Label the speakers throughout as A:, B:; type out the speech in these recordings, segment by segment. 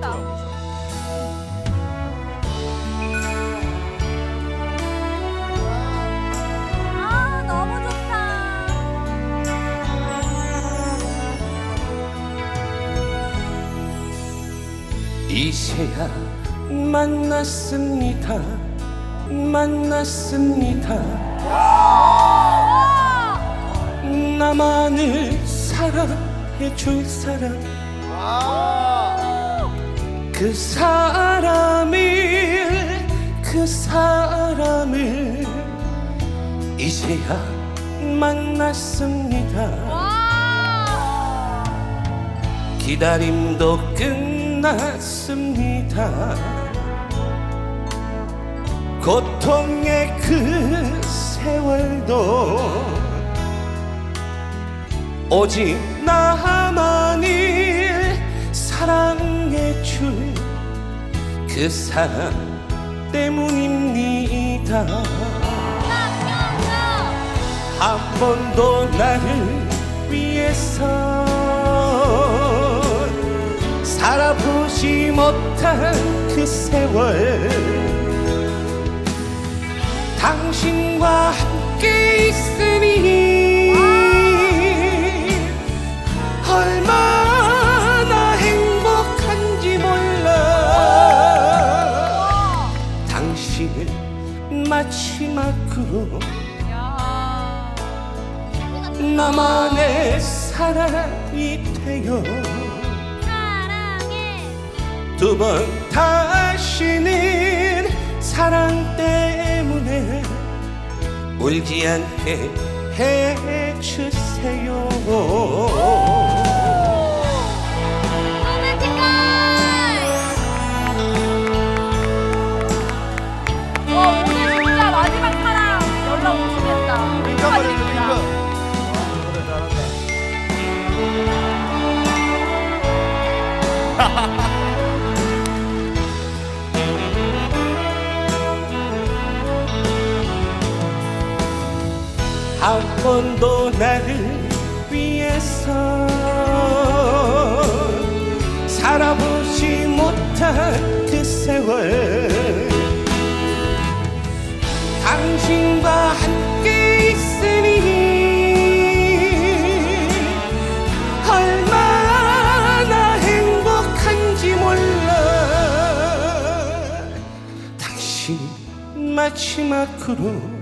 A: 나오면서.
B: 아 너무 좋다.
C: 이제야 만났습니다 만났습니다 나만을 사랑 해줄 사람 그 사람을 그 사람을 이제야 만났습니다
B: 와.
C: 기다림도 끝났습니다. 고통의 그 세월도 오직 나만을 사랑해 줄 그 사람 때문입니다. 한 번도 나를 위해서 살아보지 못한 그 세월 당신과 함께 있으니 마지막으로
B: 야.
C: 나만의 사랑이 되어. 두 번 다시는 사랑 때문에 울지 않게 해주세요
A: 한
C: 번도 나를 위해서 살아보지 못한 그 세월. 당신과 함께 있으니 얼마나 행복한지 몰라. 당신이 마지막으로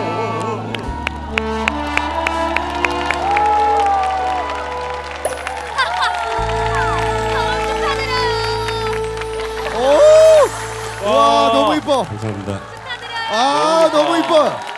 A: 이뻐.
C: 감사합니다.
A: 아 너무 이뻐.